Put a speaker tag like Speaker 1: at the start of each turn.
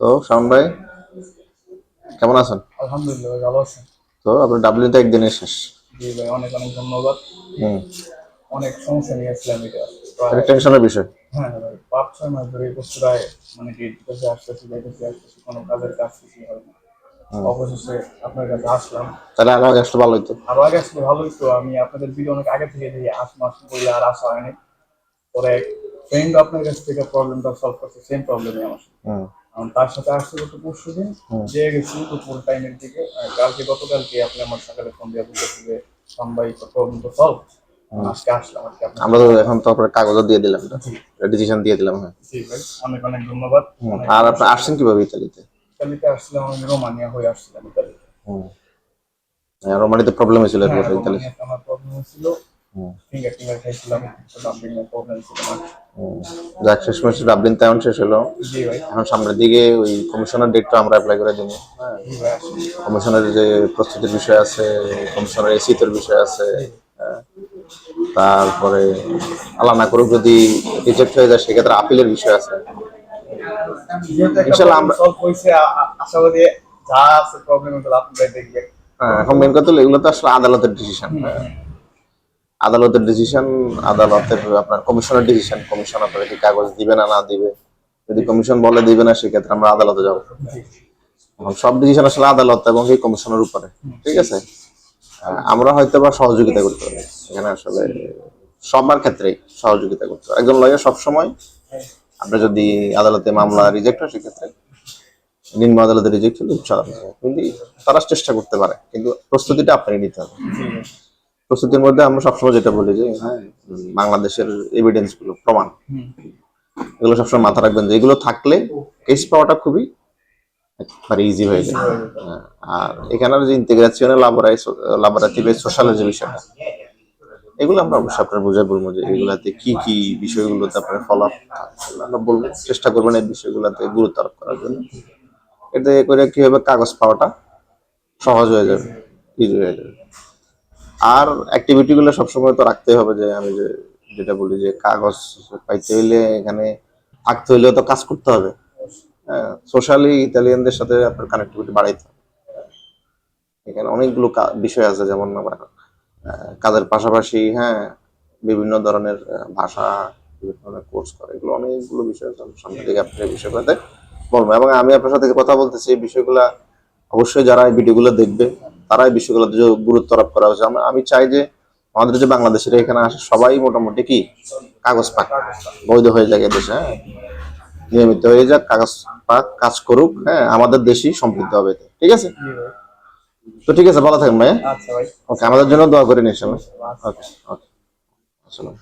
Speaker 1: তো শাওন ভাই কেমন আছেন?
Speaker 2: আলহামদুলিল্লাহ ভাই ভালো আছেন
Speaker 1: তো আপনার ডাব্লিউ তো একদিনে শেষ।
Speaker 2: জি ভাই অনেক অনেক ধন্যবাদ।
Speaker 1: হুম।
Speaker 2: অনেক সমস্যা নিয়ে আসছিলাম এটা।
Speaker 1: এটা টেনশনের বিষয়।
Speaker 2: হ্যাঁ ভাই পাঁচ ছয় মাস ধরে বছরায় মানে কি কাছে আসতেছি যাইতেছি আসতেছি কোনো কাজের কাজ কিছুই হয় না। অবশেষে আপনার কাছে আসলাম।
Speaker 1: তাহলে আরও আগে আসলে ভালো হতো
Speaker 2: আরও আগে আসলে ভালো হতো আমি আপনাদের ভিডিও অনেক আগে থেকে দেখি আট মাস বলে আর আসা হয়নি পরে ফ্রেন্ড আপনার কাছ থেকে প্রবলেমটা সলভ করছে সেম প্রবলেমই আমার। তার সাথে আসছে গত পরশু দিন যে গেছি দুপুর টাইমের দিকে। কালকে গতকালকে আপনি আমার সকালে ফোন দিয়ে বলতেছি যে সাম্বাই প্রবলেম তো সলভ আজকে আসলাম আজকে
Speaker 1: আমরা তো এখন তো আপনার কাগজও দিয়ে দিলাম ডিসিশন দিয়ে দিলাম হ্যাঁ।
Speaker 2: জি ভাই অনেক অনেক ধন্যবাদ।
Speaker 1: আর আপনি আসছেন কীভাবে ইতালিতে?
Speaker 2: ইতালিতে আসছিলাম আমি রোমানিয়া হয়ে আসছিলাম ইতালিতে।
Speaker 1: হ্যাঁ, রোমানিতে প্রবলেম হয়েছিল
Speaker 2: হ্যাঁ, আমার প্রবলেম ছিল
Speaker 1: হুম
Speaker 2: ফিঙ্গার টিঙ্গার খাইছিলাম ডাম্পিং এর প্রবলেম ছিল
Speaker 1: যাক শেষ মাস ডাবলিন শেষ হলো। এখন সামনের দিকে ওই কমিশনের ডেটটা আমরা অ্যাপ্লাই করে কমিশনের যে প্রস্তুতির বিষয় আছে কমিশনের এসিতের বিষয় আছে হ্যাঁ। তারপরে আল্লাহ না করুক যদি রিজেক্ট হয়ে যায় সেক্ষেত্রে আপিলের বিষয় আছে। ইনশাল্লাহ আমরা-
Speaker 2: যা প্রবলেম
Speaker 1: হ্যাঁ এখন মেন কথা হলো এগুলো তো আসলে আদালতের ডিসিশন আদালতের ডিসিশন আদালতের আপনার কমিশনের ডিসিশন কমিশন আপনাকে কাগজ দিবে না না দিবে? যদি কমিশন বলে দিবে না সেক্ষেত্রে আমরা আদালতে যাব সব ডিসিশন আসলে আদালত এবং এই কমিশনের উপরে ঠিক আছে? আমরা হয়তো বা সহযোগিতা করতে পারি। এখানে আসলে সবার ক্ষেত্রেই সহযোগিতা করতে পারি। একজন লয়ার সবসময় আমরা যদি আদালতে মামলা রিজেক্ট হয় সেক্ষেত্রে নিম্ন আদালতে রিজেক্ট হলে উচ্চ আদালতে। কিন্তু তারা চেষ্টা করতে পারে কিন্তু প্রস্তুতিটা আপনাকে নিতে হবে। প্রস্তুতির মধ্যে আমরা সবসময় যেটা বলি যে হ্যাঁ বাংলাদেশের এভিডেন্সগুলো প্রমাণ। এগুলো সবসময় মাথা রাখবেন যে এগুলো থাকলে কেস পাওয়াটা খুবই একবারে ইজি হয়ে যায়। হ্যাঁ, আর এখানের যে ইন্টিগ্রেশনে লাবোরাই লাবোরাটিভে সোশ্যালের যে বিষয়টা এগুলো আমরা অবশ্যই আপনার বুঝে বলব যে এগুলাতে কি কি বিষয়গুলোতে আপনার ফলো আপ আমরা বলব চেষ্টা করবেন এই বিষয়গুলোতে গুরুত্ব আরোপ করার জন্য। এতে করে কি হবে কাগজ পাওয়াটা সহজ হয়ে যাবে ইজি হয়ে যাবে। আর অ্যাক্টিভিটি গুলো সবসময় তো রাখতে হবে যে, আমি যে, যেটা বলি যে, কাগজ পাইতে হইলে এখানে থাকতে হইলেও তো কাজ করতে হবে। সোশ্যালি ইতালিয়ানদের সাথে আপনার কানেক্টিভিটি বাড়াইতে হবে। এখানে অনেকগুলো বিষয় আছে, যেমন আমার কাজের পাশাপাশি হ্যাঁ বিভিন্ন ধরনের ভাষা, বিভিন্ন ধরনের কোর্স করে। এগুলো অনেকগুলো বিষয় আছে সামনে থেকে আপনার এই বিষয়গুলোতে বলব। এবং আমি আপনার সাথে কথা বলতেছি, এই বিষয়গুলা অবশ্যই যারা এই ভিডিওগুলো দেখবে তারা এই বিষয়গুলোতে যে গুরুত্ব আরোপ করা আমরা- আমি চাই যে আমাদের যে বাংলাদেশের এখানে আসে সবাই মোটামুটি কি কাগজ পাক বৈধ হয়ে যায় দেশে হ্যাঁ? নিয়মিত হয়ে যাক কাগজ পাক কাজ করুক হ্যাঁ? আমাদের দেশই সমৃদ্ধ হবে ঠিক আছে? তো ঠিক আছে ভালো থাকবেন ভাই
Speaker 2: আচ্ছা
Speaker 1: ওকে আমাদের জন্য দোয়া করে নিন ইনশাল্লাহ ওকে ওকে। আসসালাম